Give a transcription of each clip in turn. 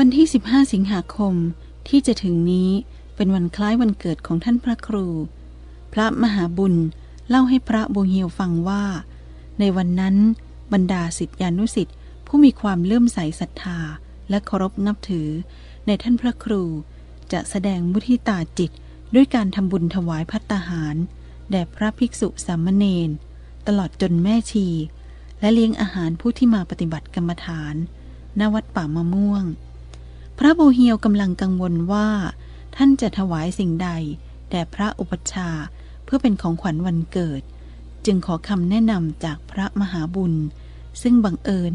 วันที่ 15 สิงหาคมที่จะถึงนี้เป็นวันคล้ายวันเกิดของท่านพระครู พระมหาบุญเล่าให้พระบูเฮียวฟังว่า ในวันนั้นบรรดาสิทธิานุสิทธิ์ผู้มีความเลื่อมใสศรัทธา และเคารพนับถือ ในท่านพระครู จะแสดงมุทิตาจิตด้วยการทำบุญถวายพัตตาหาร แด่พระภิกษุสามเณรตลอดจนแม่ชี และเลี้ยงอาหารผู้ที่มาปฏิบัติกรรมฐานณวัดป่ามะม่วง พระโบเฮียวกำลังกังวลว่า ท่านจะถวายสิ่งใดแด่พระอุปชาเพื่อเป็นของขวัญวันเกิด จึงขอคำแนะนำจากพระมหาบุญ ซึ่งบังเอิญ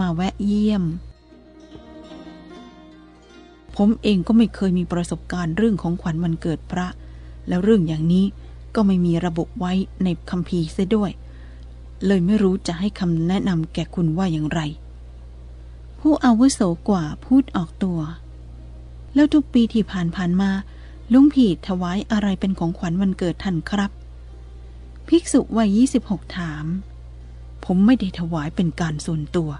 มาแวะเยี่ยม ผมเองก็ไม่เคยมีประสบการณ์เรื่องของขวัญวันเกิดพระ แล้วเรื่องอย่างนี้ก็ไม่มีระบุไว้ในคัมภีร์เสียด้วย เลยไม่รู้จะให้คำแนะนำแก่คุณว่าอย่างไร ผู้อาวุโสกว่าพูดออกตัว แล้วทุกปีที่ผ่านผ่านมาลุงผีถวายอะไรเป็นของขวัญวันเกิดท่านครับ ภิกษุวัย 26 ถาม ผมไม่ได้ถวายเป็นการส่วนตัว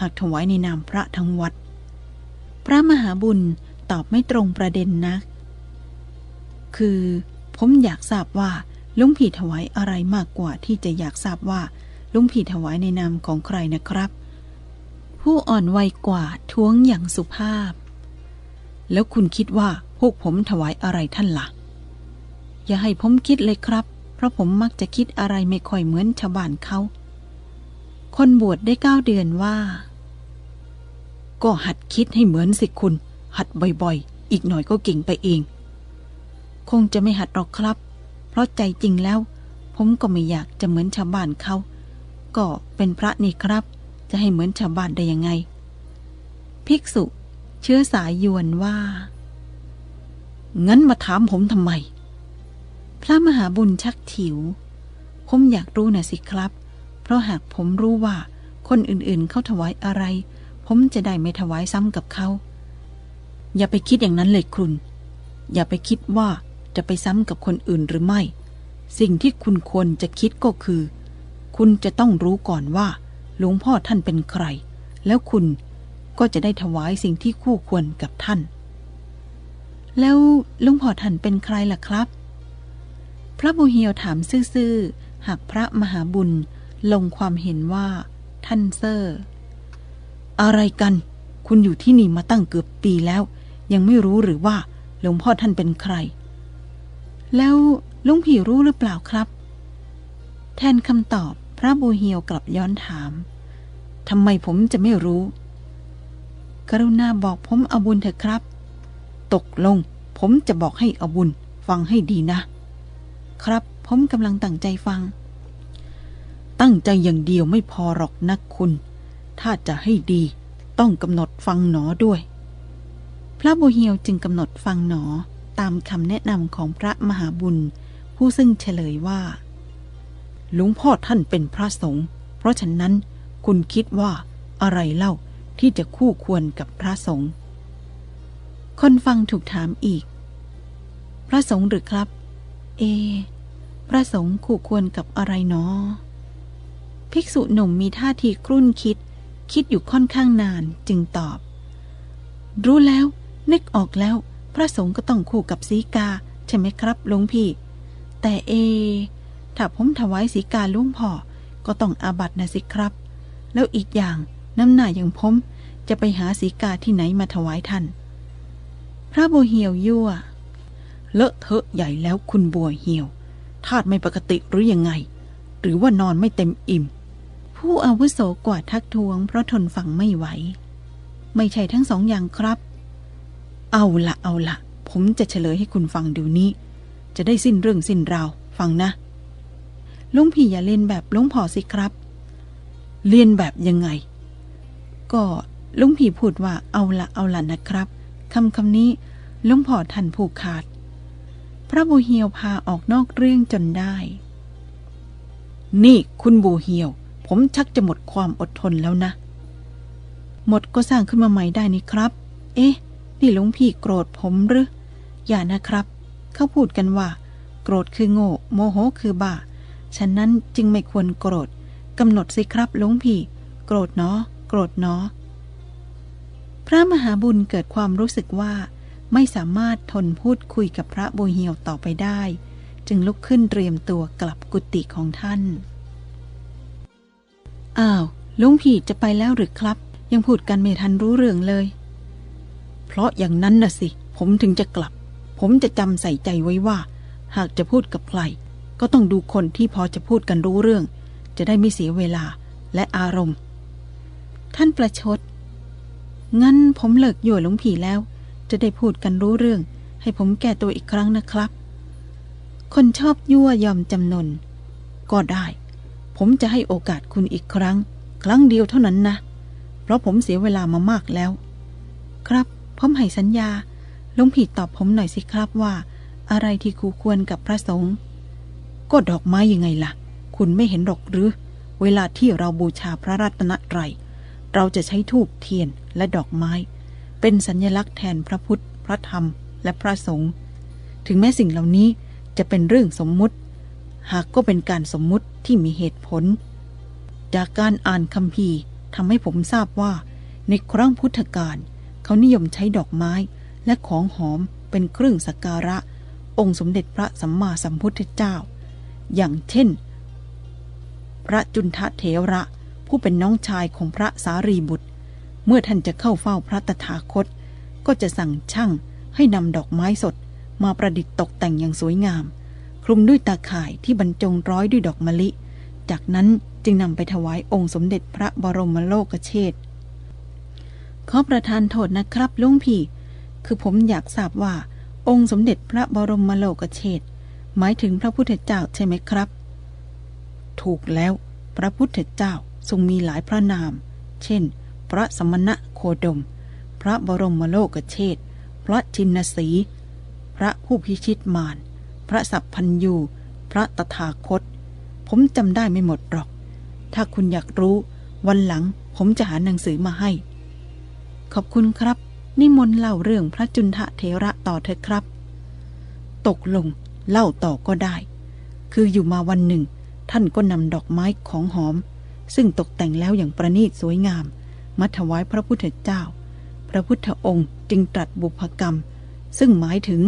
หากถวายในนามพระทั้งวัด พระมหาบุญตอบไม่ตรงประเด็นนัก คือผมอยากทราบว่าลุงผีถวายอะไรมากกว่าที่จะอยากทราบว่าลุงผีถวายในนามของใครนะครับ ผู้อ่อนวัยกว่าท้วงอย่างสุภาพ แล้วคุณคิดว่าพวกผมถวายอะไรท่านละ่ะ อย่าให้ผมคิดเลยครับ เพราะผมมักจะคิดอะไรไม่ค่อยเหมือนชาวบ้านเขา คนบวชได้เก้าเดือนว่า ก็หัดคิดให้เหมือนสิคุณ หัดบ่อยๆ อีกหน่อยก็เก่งไปเอง คงจะไม่หัดหรอกครับ เพราะใจจริงแล้ว ผมก็ไม่อยากจะเหมือนชาวบ้านเขา ก็เป็นพระนี่ครับ จะให้เหมือนชาวบ้านได้ยังไง ภิกษุ เชื้อสายยวนว่า งั้นมาถามผมทำไม พระมหาบุญชักถิว ผมอยากรู้นะสิครับ เพราะหากผมรู้ว่าคนอื่นๆเขาถวายอะไร ผมจะได้ไม่ถวายซ้ำกับเขา อย่าไปคิดอย่างนั้นเลยคุณ อย่าไปคิดว่าจะไปซ้ำกับคนอื่นหรือไม่ สิ่งที่คุณควรจะคิดก็คือ คุณจะต้องรู้ก่อนว่า หลวงพ่อท่านเป็นใคร แล้วคุณก็จะได้ถวายสิ่งที่คู่ควรกับท่าน แล้วหลวงพ่อท่านเป็นใครล่ะครับ พระบุเฮียวถามซื่อๆ หากพระมหาบุญลงความเห็นว่า ท่านเซอร์อะไรกัน คุณอยู่ที่นี่มาตั้งเกือบปีแล้ว ยังไม่รู้หรือว่าหลวงพ่อท่านเป็นใคร แล้วลุงผีรู้หรือเปล่าครับ แทนคำตอบ พระบูเฮียวกลับย้อนถามทำไมผมจะไม่รู้ กรุณาบอกผมเอาบุญเถอะครับ ตกลง ผมจะบอกให้เอาบุญ ฟังให้ดีนะ ครับ ผมกำลังตั้งใจฟัง ตั้งใจอย่างเดียวไม่พอหรอกนักคุณ ถ้าจะให้ดี ต้องกำหนดฟังหนอด้วย พระบูเฮียวจึงกำหนดฟังหนอตามคำแนะนำของพระมหาบุญ ผู้ซึ่งเฉลยว่า หลวงพ่อท่านเป็นพระสงฆ์เพราะฉะนั้นคุณคิดว่าอะไรเล่าที่จะคู่ควรกับพระสงฆ์คนฟังถูกถามอีก พระสงฆ์หรือครับ เอ พระสงฆ์คู่ควรกับอะไรเนาะภิกษุหนุ่มมีท่าทีครุ่นคิด คิดอยู่ค่อนข้างนานจึงตอบ รู้แล้ว นึกออกแล้ว พระสงฆ์ก็ต้องคู่กับสีกา ใช่ไหมครับหลวงพี่ แต่เอ ถ้าผมถวายสีกาลุงพ่อ ก็ต้องอาบัตนะสิครับ แล้วอีกอย่างน้ำหน้าอย่างผมจะไปหาสีกาที่ไหนมาถวายท่าน พระบัวเหี่ยวยั่ว เลอะเทอะใหญ่แล้วคุณบัวเหี่ยวธาตุไม่ปกติหรือยังไง หรือว่านอนไม่เต็มอิ่ม ผู้อาวุโสกว่าทักท้วงเพราะทนฟังไม่ไหว ไม่ใช่ทั้งสองอย่างครับ เอาละเอาละผมจะเฉลยให้คุณฟังเดี๋ยวนี้ จะได้สิ้นเรื่องสิ้นราว ฟังนะ ลุงพี่อย่าเล่นแบบลุงพ่อสิครับเรียนแบบยังไง ก็ลุงพี่พูดว่าเอาละเอาละนะครับคำคำนี้ลุงพ่อทันผูกขาด พระบูเฮียวพาออกนอกเรื่องจนได้ นี่คุณบูเฮียว ผมชักจะหมดความอดทนแล้วนะ หมดก็สร้างขึ้นมาใหม่ได้นี่ครับ เอ๊ะ นี่ลวงพี่โกรธผมหรือ อย่านะครับ เขาพูดกันว่า โกรธคือโง่ โมโหคือบ้า ฉะนั้นจึงไม่ควรโกรธกำหนดสิครับหลวงพี่ โกรธเนาะโกรธเนาะพระมหาบุญเกิดความรู้สึกว่า ไม่สามารถทนพูดคุยกับพระโบเฮียวต่อไปได้ จึงลุกขึ้นเตรียมตัวกลับกุฏิของท่านอ้าวลุงผีจะไปแล้วหรือครับ ยังพูดกันไม่ทันรู้เรื่องเลย เพราะอย่างนั้นน่ะสิ ผมถึงจะกลับ ผมจะจำใส่ใจไว้ว่า หากจะพูดกับใคร ก็ต้องดูคนที่พอจะพูดกันรู้เรื่อง จะได้ไม่เสียเวลาและอารมณ์ ท่านประชด งั้นผมเลิกอยู่หลวงผีแล้ว จะได้พูดกันรู้เรื่อง ให้ผมแก้ตัวอีกครั้งนะครับ คนชอบยั่วยอมจำนน ก็ได้ ผมจะให้โอกาสคุณอีกครั้ง ครั้งเดียวเท่านั้นนะ เพราะผมเสียเวลามามากแล้ว ครับผมให้สัญญาหลวงผีตอบผมหน่อยสิครับว่า อะไรที่คูควรกับพระสงฆ์ ก็ดอกไม้ยังไงล่ะ คุณไม่เห็นหรอกหรือ เวลาที่เราบูชาพระรัตนตรัยเราจะใช้ธูปเทียนและดอกไม้ เป็นสัญญลักษณ์แทนพระพุทธ พระธรรม และพระสงฆ์ถึงแม้สิ่งเหล่านี้จะเป็นเรื่องสมมุติ หากก็เป็นการสมมุติที่มีเหตุผล จากการอ่านคัมภีทำให้ผมทราบว่า ในครั้งพุทธกาลเขานิยมใช้ดอกไม้และของหอมเป็นเครื่องสักการะ องค์สมเด็จพระสัมมาสัมพุทธเจ้า อย่างเช่น พระจุนทะเถระผู้เป็นน้องชายของพระสารีบุตร เมื่อท่านจะเข้าเฝ้าพระตถาคต ก็จะสั่งช่างให้นำดอกไม้สดมาประดิษฐ์ตกแต่งอย่างสวยงาม คลุมด้วยตาข่ายที่บรรจงร้อยด้วยดอกมะลิ จากนั้นจึงนำไปถวายองค์สมเด็จพระบรมโลกเชษฐขอประทานโทษนะครับลุงพี่ คือผมอยากทราบว่า องค์สมเด็จพระบรมโลกเชษฐ์ หมายถึงพระพุทธเจ้าใช่ไหมครับ ถูกแล้ว พระพุทธเจ้าทรงมีหลายพระนาม เช่น พระสมณะโคดม พระบรมโลกเชษพระชินสี พระผู้พิชิตมาร พระสัพพัญยู พระตถาคต ผมจำได้ไม่หมดหรอก ถ้าคุณอยากรู้ วันหลังผมจะหาหนังสือมาให้ ขอบคุณครับ นิมนต์เล่าเรื่องพระจุนทะเทระต่อเถอะครับ ตกลง เล่าต่อก็ได้ คืออยู่มาวันหนึ่ง ท่านก็นำดอกไม้ของหอม ซึ่งตกแต่งแล้วอย่างประณีตสวยงาม มาถวายพระพุทธเจ้า พระพุทธองค์จึงตรัสบุพกรรม ซึ่งหมายถึง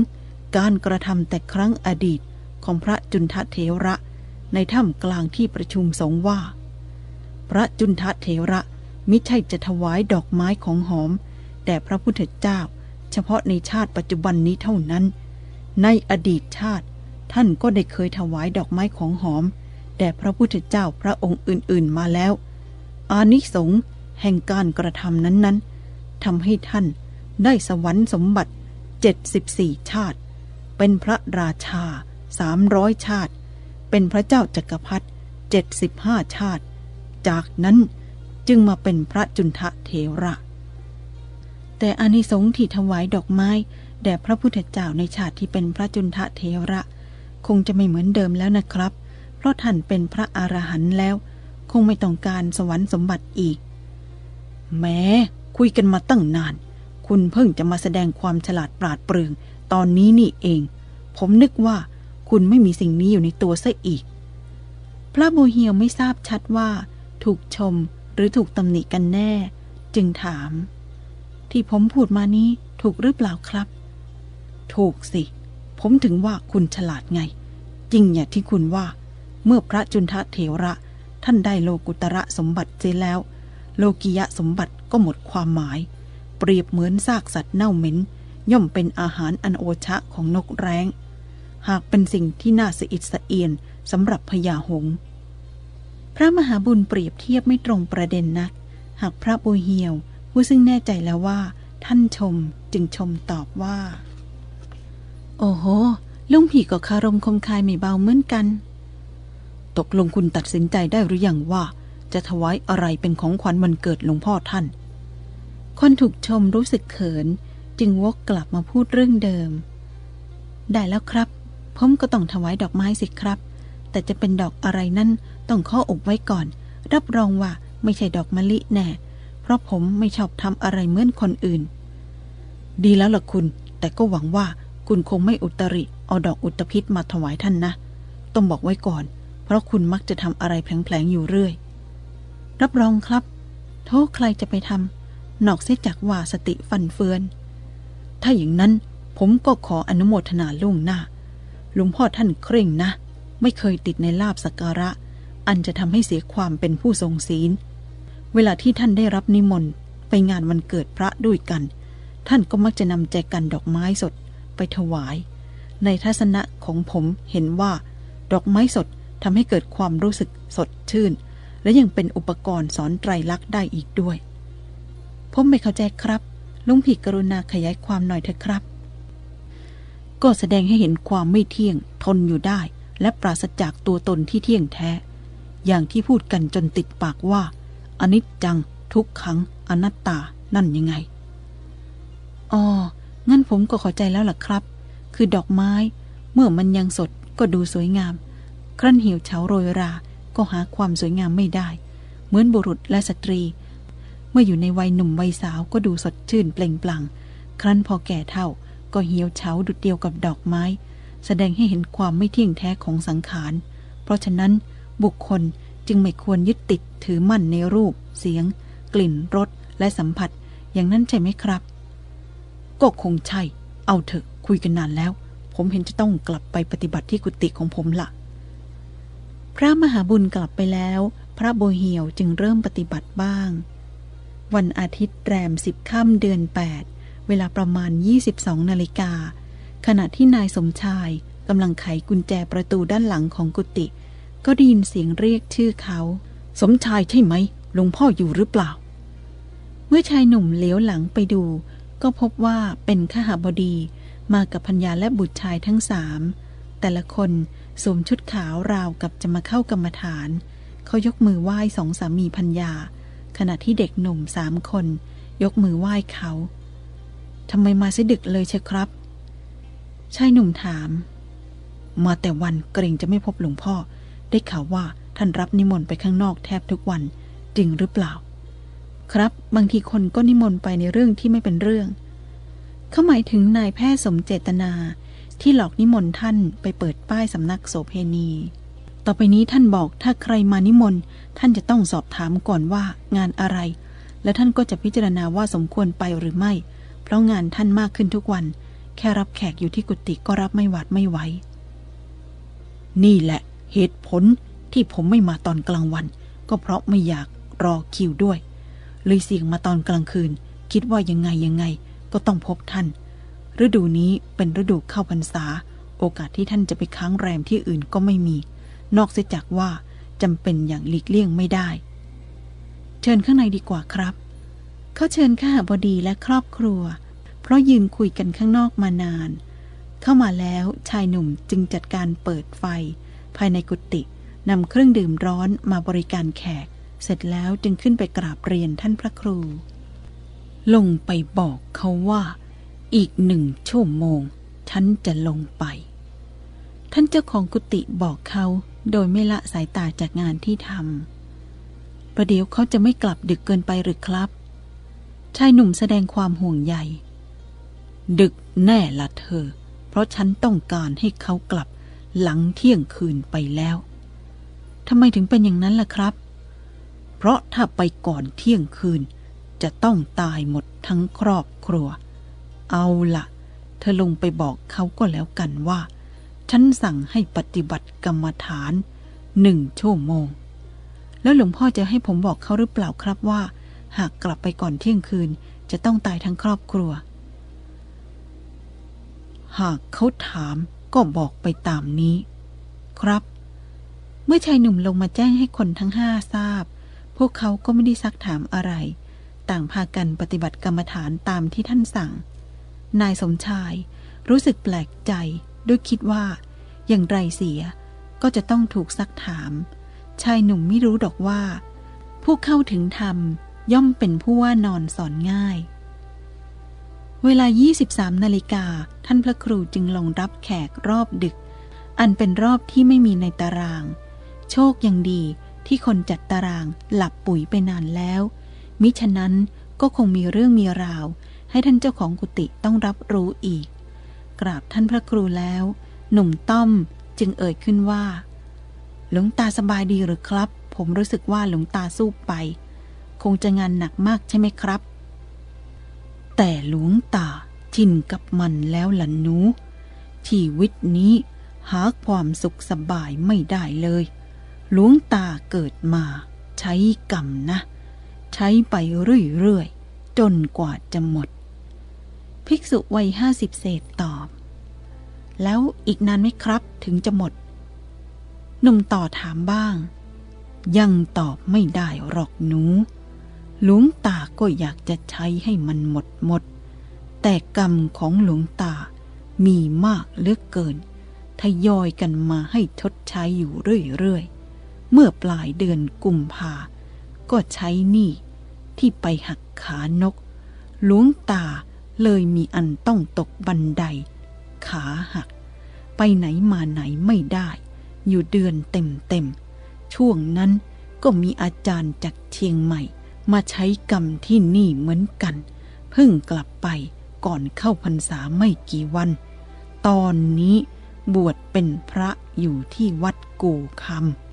การกระทำแต่ครั้งอดีตของพระจุนทะเถระในถ้ำกลางที่ประชุมสงฆ์ว่า พระจุนทะเถระมิใช่จะถวายดอกไม้ของหอมแด่พระพุทธเจ้า เฉพาะในชาติปัจจุบันนี้เท่านั้น ในอดีตชาติ ท่านก็ได้เคยถวายดอกไม้ของหอม แด่พระพุทธเจ้าพระองค์อื่น ๆ มาแล้ว อานิสงส์แห่งการกระทำนั้นๆทำให้ท่านได้สวรรค์สมบัติ 74 ชาติ เป็นพระราชา 300 ชาติ เป็นพระเจ้าจักรพรรดิ75 ชาติ จากนั้นจึงมาเป็นพระจุนทะเทระ แต่อานิสงส์ที่ถวายดอกไม้ แด่พระพุทธเจ้าในชาติที่เป็นพระจุนทะเทระ คงจะไม่เหมือนเดิมแล้วนะครับ เพราะท่านเป็นพระอรหันต์แล้ว คงไม่ต้องการสวรรค์สมบัติอีก แม้คุยกันมาตั้งนาน คุณเพิ่งจะมาแสดงความฉลาดปราดเปรื่อง ตอนนี้นี่เอง ผมนึกว่าคุณไม่มีสิ่งนี้อยู่ในตัวซะอีก พระโมเฮียวไม่ทราบชัดว่า ถูกชมหรือถูกตำหนิกันแน่ จึงถาม ที่ผมพูดมานี้ถูกหรือเปล่าครับ ถูกสิ ผมถึงว่าคุณฉลาดไง จริงอย่างที่คุณว่า เมื่อพระจุนทะเถระ ท่านได้โลกุตระสมบัติเสียแล้ว โลกิยะสมบัติก็หมดความหมาย เปรียบเหมือนซากสัตว์เน่าเหม็น ย่อมเป็นอาหารอันโอชะของนกแร้ง หากเป็นสิ่งที่น่าสะอิดสะเอียนสำหรับพญาหง พระมหาบุญเปรียบเทียบไม่ตรงประเด็นนัก หากพระบุเฮียวผู้ซึ่งแน่ใจแล้วว่า ท่านชมจึงชมตอบว่า โอ้โห ลุงผีก็คารมคมคายไม่เบาเหมือนกัน ตกลงคุณตัดสินใจได้หรือยังว่า จะถวายอะไรเป็นของขวัญวันเกิดหลวงพ่อท่าน คนถูกชมรู้สึกเขิน จึงวกกลับมาพูดเรื่องเดิม ได้แล้วครับผมก็ต้องถวายดอกไม้สิครับ แต่จะเป็นดอกอะไรนั้นต้องข้ออกไว้ก่อน รับรองว่าไม่ใช่ดอกมะลิแน่ เพราะผมไม่ชอบทำอะไรเหมือนคนอื่น ดีแล้วล่ะคุณ แต่ก็หวังว่า คุณคงไม่อุตริ เอาดอกอุตภิษมาถวายท่านนะ ต้องบอกไว้ก่อน เพราะคุณมักจะทำอะไรแผลงๆอยู่เรื่อย รับรองครับ โทษใครจะไปทำนอกเสียจากว่าสติฟันเฟือน ถ้าอย่างนั้นผมก็ขออนุโมทนาล่วงหน้า หลวงพ่อท่านเคร่งนะ ไม่เคยติดในลาบสักการะ อันจะทำให้เสียความเป็นผู้ทรงศีล เวลาที่ท่านได้รับนิมนต์ไปงานวันเกิดพระด้วยกัน ท่านก็มักจะนำแจกันดอกไม้สด ไปถวาย ในทัศนะของผมเห็นว่า ดอกไม้สดทำให้เกิดความรู้สึกสดชื่น และยังเป็นอุปกรณ์สอนไตรลักษณ์ได้อีกด้วย ผมไม่เข้าใจครับลุงผีกรุณาขยายความหน่อยเถอะครับ ก็แสดงให้เห็นความไม่เที่ยง ทนอยู่ได้ และปราศจากตัวตนที่เที่ยงแท้ อย่างที่พูดกันจนติดปากว่าอนิจจัง ทุกขัง อนัตตานั่นยังไงอ๋อ งั้นผมก็เข้าใจแล้วล่ะครับ คือดอกไม้ เมื่อมันยังสดก็ดูสวยงาม ครั้นเหี่ยวเฉาโรยรา ก็หาความสวยงามไม่ได้ เหมือนบุรุษและสตรี เมื่ออยู่ในวัยหนุ่มวัยสาวก็ดูสดชื่นเปล่งปลั่ง ครั้นพอแก่เท่าก็เหี่ยวเฉาดุดเดียวกับดอกไม้ แสดงให้เห็นความไม่เที่ยงแท้ของสังขาร เพราะฉะนั้นบุคคลจึงไม่ควรยึดติดถือมั่นในรูป เสียง กลิ่นรสและสัมผัส อย่างนั้นใช่ไหมครับ ก็คงใช่ เอาเถอะคุยกันนานแล้ว ผมเห็นจะต้องกลับไปปฏิบัติที่กุฏิของผมละพระมหาบุญกลับไปแล้ว พระโบเหียวจึงเริ่มปฏิบัติบ้าง วันอาทิตย์แรมสิบค่ำเดือน 8 เวลาประมาณ 22นาฬิกา ขณะที่นายสมชายกำลังไขกุญแจประตูด้านหลังของกุฏิก็ได้ยินเสียงเรียกชื่อเขา สมชายใช่ไหมหลวงพ่ออยู่หรือเปล่า เมื่อชายหนุ่มเลี้ยวหลังไปดู ก็พบว่าเป็นขหาบดีมากับพัญญาและบุตรชายทั้งสามแต่ละคนสวมชุดขาวราวกับจะมาเข้ากรรมฐาน เขายกมือไหว้สองสามีพัญญา ขณะที่เด็กหนุ่มสามคน ยกมือไหว้เขาทำไมมาซะดึกเลยเชครับ ชายหนุ่มถาม มาแต่วันเกรงจะไม่พบหลวงพ่อ ได้ข่าวว่าท่านรับนิมนต์ไปข้างนอกแทบทุกวัน จริงหรือเปล่า ครับ บางทีคนก็นิมนต์ไปในเรื่องที่ไม่เป็นเรื่อง เขาหมายถึงนายแพทย์สมเจตนาที่หลอกนิมนต์ท่านไปเปิดป้ายสำนักโสเพณี ต่อไปนี้ท่านบอกถ้าใครมานิมนต์ ท่านจะต้องสอบถามก่อนว่างานอะไร และท่านก็จะพิจารณาว่าสมควรไปหรือไม่ เพราะงานท่านมากขึ้นทุกวัน แค่รับแขกอยู่ที่กุฏิก็รับไม่หวาดไม่ไหว นี่แหละเหตุผลที่ผมไม่มาตอนกลางวัน ก็เพราะไม่อยากรอคิวด้วย เลยเสี่ยงมาตอนกลางคืน คิดว่ายังไงยังไงก็ต้องพบท่าน ฤดูนี้เป็นฤดูเข้าพรรษา โอกาสที่ท่านจะไปค้างแรมที่อื่นก็ไม่มี นอกเสียจากว่าจำเป็นอย่างหลีกเลี่ยงไม่ได้ เชิญข้างในดีกว่าครับ เขาเชิญข้าบดีและครอบครัว เพราะยืนคุยกันข้างนอกมานาน เข้ามาแล้วชายหนุ่มจึงจัดการเปิดไฟ ภายในกุฏินำเครื่องดื่มร้อนมาบริการแขก เสร็จแล้วจึงขึ้นไปกราบเรียนท่านพระครู ลงไปบอกเขาว่า อีกหนึ่งชั่วโมง ฉันจะลงไป ท่านเจ้าของกุฏิบอกเขาโดยไม่ละสายตาจากงานที่ทำประเดี๋ยวเขาจะไม่กลับดึกเกินไปหรือครับ ชายหนุ่มแสดงความห่วงใย ดึกแน่ละเธอ เพราะฉันต้องการให้เขากลับหลังเที่ยงคืนไปแล้วทำไมถึงเป็นอย่างนั้นล่ะครับ เพราะถ้าไปก่อนเที่ยงคืน จะต้องตายหมดทั้งครอบครัว เอาละเธอลงไปบอกเขาก็แล้วกันว่า ฉันสั่งให้ปฏิบัติกรรมฐานหนึ่งชั่วโมง แล้วหลวงพ่อจะให้ผมบอกเขาหรือเปล่าครับว่า หากกลับไปก่อนเที่ยงคืน จะต้องตายทั้งครอบครัว หากเขาถามก็บอกไปตามนี้ ครับ เมื่อชายหนุ่มลงมาแจ้งให้คนทั้งห้าทราบ พวกเขาก็ไม่ได้ซักถามอะไร ต่างพากันปฏิบัติกรรมฐานตามที่ท่านสั่ง นายสมชายรู้สึกแปลกใจด้วยคิดว่า อย่างไรเสียก็จะต้องถูกซักถาม ชายหนุ่มไม่รู้ดอกว่า ผู้เข้าถึงธรรมย่อมเป็นผู้ว่านอนสอนง่าย เวลา 23 นาฬิกาท่านพระครูจึงลงรับแขกรอบดึก อันเป็นรอบที่ไม่มีในตาราง โชคยังดี ที่คนจัดตารางหลับปุ๋ยไปนานแล้ว มิฉะนั้นก็คงมีเรื่องมีราว ให้ท่านเจ้าของกุฏิต้องรับรู้อีก กราบท่านพระครูแล้ว หนุ่มต้อมจึงเอ่ยขึ้นว่า หลวงตาสบายดีหรือครับ ผมรู้สึกว่าหลวงตาสู้ไป คงจะงานหนักมากใช่ไหมครับ แต่หลวงตาชินกับมันแล้วหล่ะหนูชีวิตนี้หาความสุขสบายไม่ได้เลย หลวงตาเกิดมาใช้กรรมนะ ใช้ไปเรื่อย ๆ จนกว่าจะหมด ภิกษุวัยห้าสิบเศษตอบ แล้วอีกนานไหมครับถึงจะหมด หนุ่มต่อถามบ้าง ยังตอบไม่ได้หรอกหนูหลวงตาก็อยากจะใช้ให้มันหมดหมด แต่กรรมของหลวงตามีมากเหลือเกินทยอยกันมาให้ชดใช้อยู่เรื่อยๆ เมื่อปลายเดือนกุมภา ก็ใช้หนี้ที่ไปหักขานกหลวงตาเลยมีอันต้องตกบันได ขาหัก ไปไหนมาไหนไม่ได้ อยู่เดือนเต็มๆช่วงนั้นก็มีอาจารย์จากเชียงใหม่ มาใช้กรรมที่นี่เหมือนกัน เพิ่งกลับไปก่อนเข้าพรรษาไม่กี่วัน ตอนนี้บวชเป็นพระอยู่ที่วัดกูคำ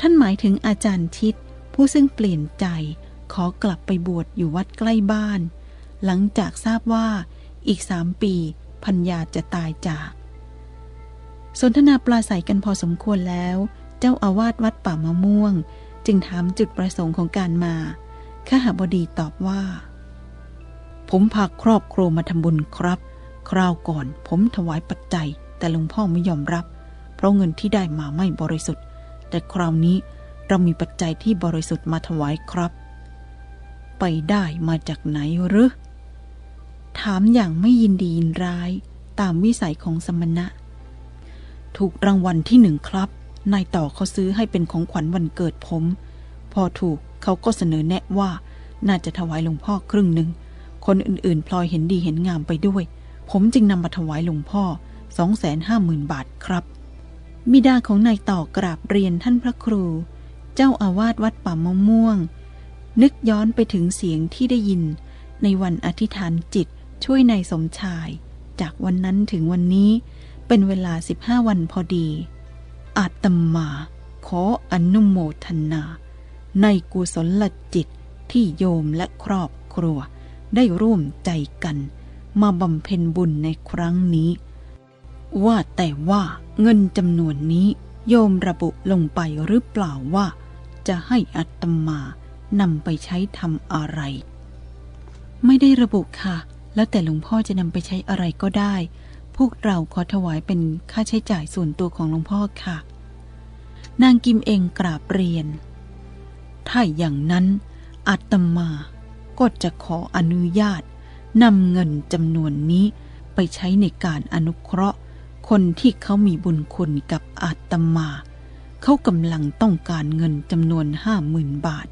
ท่านหมายถึงอาจารย์ชิด ผู้ซึ่งเปลี่ยนใจขอกลับไปบวชอยู่วัดใกล้บ้าน หลังจากทราบว่าอีกสามปีพัญญาจะตายจาก สนทนาปลาใสกันพอสมควรแล้ว เจ้าอาวาสวัดป่ามะม่วง จึงถามจุดประสงค์ของการมาข้าหาบดีตอบว่า ผมพาครอบครัวมาทำบุญครับ คราวก่อนผมถวายปัจจัยแต่หลวงพ่อไม่ยอมรับ เพราะเงินที่ได้มาไม่บริสุทธิ์ แต่คราวนี้เรามีปัจจัยที่บริสุทธิ์มาถวายครับ ไปได้มาจากไหนหรือ ถามอย่างไม่ยินดียินร้ายตามวิสัยของสมณะ ถูกรางวัลที่หนึ่งครับ นายต่อเขาซื้อให้เป็นของขวัญวันเกิดผม พอถูกเขาก็เสนอแนะว่า น่าจะถวายหลวงพ่อครึ่งหนึ่ง คนอื่นๆ พลอยเห็นดีเห็นงามไปด้วย ผมจึงนำมาถวายหลวงพ่อสองแสนห้าหมื่นบาทครับ บิดาของนายต่อกราบเรียนท่านพระครู เจ้าอาวาสวัดป่ามะม่วง นึกย้อนไปถึงเสียงที่ได้ยิน ในวันอธิษฐานจิตช่วยนายสมชาย จากวันนั้นถึงวันนี้เป็นเวลา 15 วันพอดี อาตมา ขออนุโมทนา ในกุศลจิตที่โยมและครอบครัว ได้ร่วมใจกัน มาบำเพ็ญบุญในครั้งนี้ ว่าแต่ว่าเงินจำนวนนี้โยมระบุลงไปหรือเปล่าว่า จะให้อัตมานำไปใช้ทำอะไร ไม่ได้ระบุค่ะ แล้วแต่หลวงพ่อจะนำไปใช้อะไรก็ได้ พวกเราขอถวายเป็นค่าใช้จ่ายส่วนตัวของหลวงพ่อค่ะ นางกิมเองกราบเรียน ถ้าอย่างนั้นอาตมาก็จะขออนุญาตนำเงินจำนวนนี้ไปใช้ในการอนุเคราะห์ คนที่เขามีบุญคุณกับอาตมา เขากำลังต้องการเงินจำนวนห้าหมื่นบาท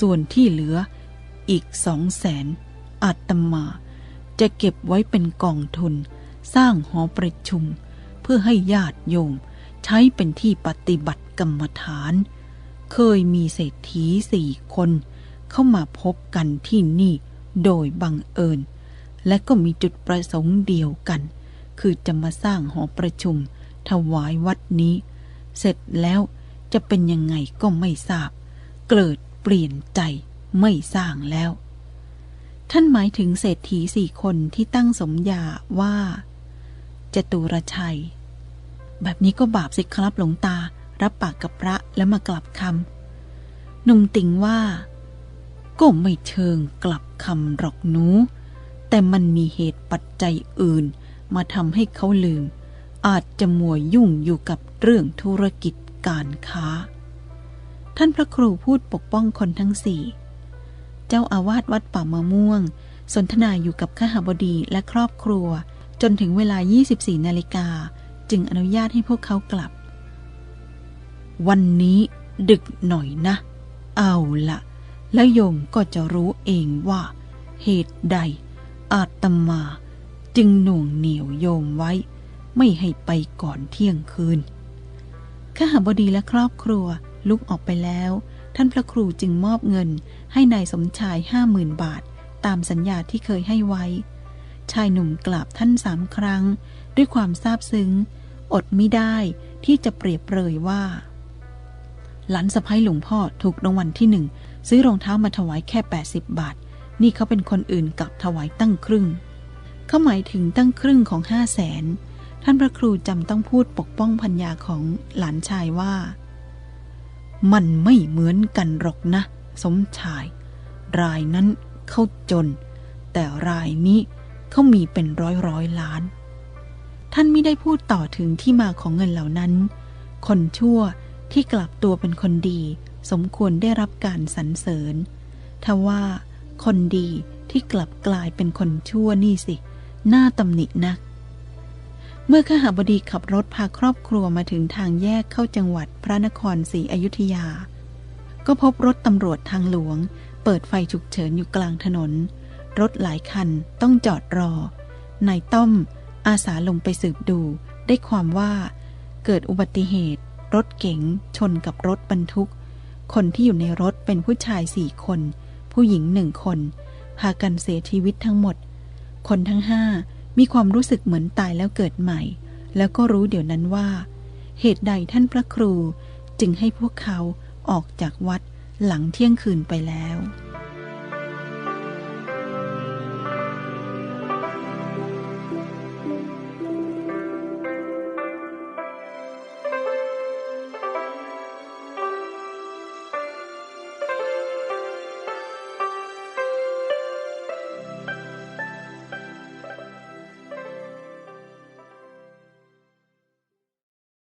ส่วนที่เหลืออีกสองแสนอาตมา จะเก็บไว้เป็นกองทุน สร้างหอประชุม เพื่อให้ญาติโยม ใช้เป็นที่ปฏิบัติกรรมฐาน เคยมีเศรษฐีสี่คน เข้ามาพบกันที่นี่โดยบังเอิญ และก็มีจุดประสงค์เดียวกัน คือจะมาสร้างหอประชุม ถวายวัดนี้ เสร็จแล้วจะเป็นยังไงก็ไม่ทราบ เกิดเปลี่ยนใจไม่สร้างแล้ว ท่านหมายถึงเศรษฐีสี่คนที่ตั้งสมญาว่าจตุรชัย แบบนี้ก็บาปสิครับหลวงตา รับปากกับพระแล้วมากลับคำหนุ่มติงว่า ก็ไม่เชิงกลับคำหรอกหนูแต่มันมีเหตุปัจจัยอื่น มาทำให้เขาลืม อาจจะมัวยุ่งอยู่กับเรื่องธุรกิจการค้า ท่านพระครูพูดปกป้องคนทั้งสี่ เจ้าอาวาสวัดป่ามะม่วง สนทนาอยู่กับข้าหบดีและครอบครัว จนถึงเวลา 24 นาฬิกา จึงอนุญาตให้พวกเขากลับ วันนี้ดึกหน่อยนะ เอาละแล้วโยมก็จะรู้เองว่า เหตุใดอาตมา จึงหน่วงเหนียวโยมไว้ ไม่ให้ไปก่อนเที่ยงคืนข้าหาบดีและครอบครัวลุกออกไปแล้ว ท่านพระครูจึงมอบเงินให้นายสมชายห้าหมื่นบาท ตามสัญญาที่เคยให้ไว้ ชายหนุ่มกราบท่านสามครั้ง ด้วยความซาบซึ้ง อดไม่ได้ที่จะเปรียบเปรยว่า หลานสะพ้ยหลวงพ่อถูกรางวัลที่หนึ่งซื้อรองเท้ามาถวายแค่ 80 บาท นี่เขาเป็นคนอื่นกลับถวายตั้งครึ่ง เขาหมายถึงตั้งครึ่งของห้าแสนท่านพระครูจำต้องพูดปกป้องพัญญาของหลานชายว่า มันไม่เหมือนกันหรอกนะ สมชาย รายนั้นเขาจน แต่รายนี้เขามีเป็นร้อยร้อยล้าน ท่านไม่ได้พูดต่อถึงที่มาของเงินเหล่านั้น คนชั่วที่กลับตัวเป็นคนดี สมควรได้รับการสรรเสริญทว่าคนดีที่กลับกลายเป็นคนชั่วนี่สิ น่าตำหนินัก เมื่อขหบดีขับรถพาครอบครัวมาถึงทางแยกเข้าจังหวัดพระนครศรีอยุธยา ก็พบรถตำรวจทางหลวง เปิดไฟฉุกเฉินอยู่กลางถนน รถหลายคันต้องจอดรอนายต้อม อาสาลงไปสืบดู ได้ความว่าเกิดอุบัติเหตุ รถเก๋งชนกับรถบรรทุก คนที่อยู่ในรถเป็นผู้ชายสี่คน ผู้หญิงหนึ่งคน พากันเสียชีวิตทั้งหมด คนทั้งห้ามีความรู้สึกเหมือนตายแล้วเกิดใหม่ แล้วก็รู้เดี๋ยวนั้นว่า เหตุใดท่านพระครูจึงให้พวกเขาออกจากวัดหลังเที่ยงคืนไปแล้ว